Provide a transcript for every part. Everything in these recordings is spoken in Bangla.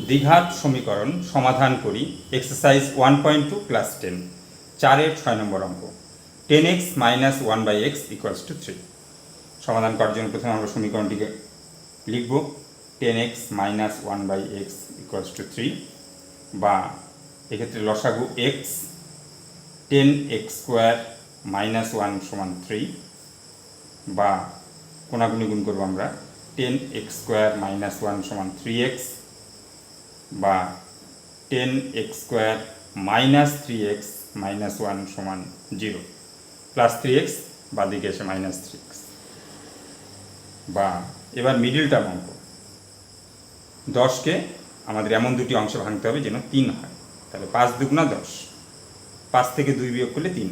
দ্বিঘাত সমীকরণ সমাধান করি exercise one point two class ten চারের ছয় নম্বর অঙ্ক ten x minus one by x equals to three সমাধান করার জন্য প্রথমে আমরা সমীকরণটিকে লিখব ten x minus one by x equals to three বা এক্ষেত্রে লসাগু x ten x square minus one সমান থ্রি বা কোনাগুনি গুণ করব আমরা ten x square minus one সমান থ্রি এক্স বা ten x square minus three x minus one সমান জিরো প্লাস থ্রি এক্স বা দিকে এসে মাইনাস থ্রি এক্স বা এবার মিডিল টার্ম অঙ্ক। দশকে আমাদের এমন দুটি অংশে ভাঙতে হবে যেন তিন হয়। তাহলে পাঁচ দুগুণা দশ। পাঁচ থেকে দুই বিয়োগ করলে তিন।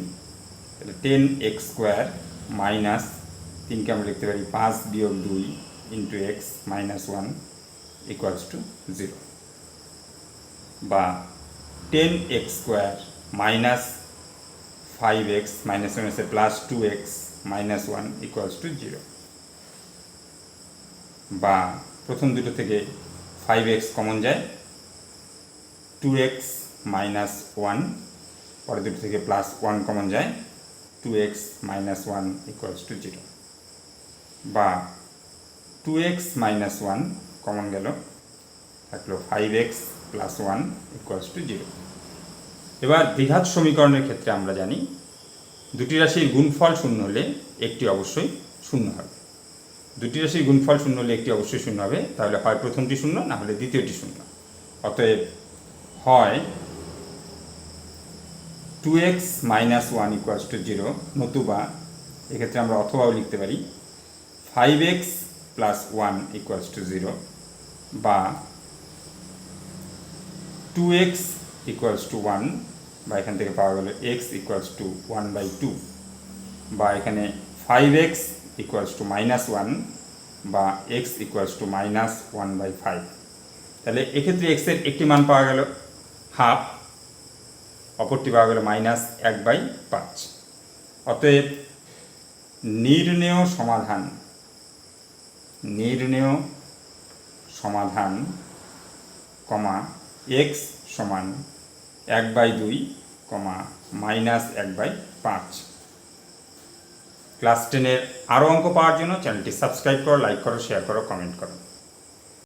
তাহলে টেন এক্স স্কোয়ার মাইনাস তিনকে আমরা লিখতে পারি পাঁচ বিয়োগ দুই into x minus one equals to zero বা ten x square minus five x minus one আছে plus two x minus one equals to zero. বা প্রথম দুটো থেকে ফাইভ এক্স কমন যায় টু এক্স মাইনাস ওয়ান, পরের দুটো থেকে প্লাস ওয়ান কমন যায় two x minus one equals to zero. বা two x minus one common গেল থাকল five x plus one equals to zero এবার দ্বিঘাত সমীকরণের ক্ষেত্রে আমরা জানি দুটি রাশির গুণফল শূন্য হলে একটি অবশ্যই শূন্য হবে। দুটি রাশির গুণফল শূন্য হলে একটি অবশ্যই শূন্য হবে, তাহলে হয় প্রথমটি শূন্য, না হলে দ্বিতীয়টি শূন্য। অতএব হয় two x minus one equals to zero নতুবা এক্ষেত্রে আমরা অথবাও লিখতে পারি five x plus one equals to zero বা two x equals to one বা এখান থেকে পাওয়া গেল x equals to one by two বা এখানে five x equals to minus one বা x equals to minus one by five তাহলে এক্ষেত্রে এক্সের একটি মান পাওয়া গেল হাফ অপরটি পাওয়া গেল মাইনাস এক বাই পাঁচ। অতএব নির্ণেয় সমাধান নির্ণেয় সমাধান, কমা এক্স সমান এক বাই দুই কমা মাইনাস এক বাই পাঁচ। ক্লাস টেনের আরও অঙ্ক পাওয়ার জন্য চ্যানেলটি সাবস্ক্রাইব করো, লাইক করো শেয়ার করো কমেন্ট করো।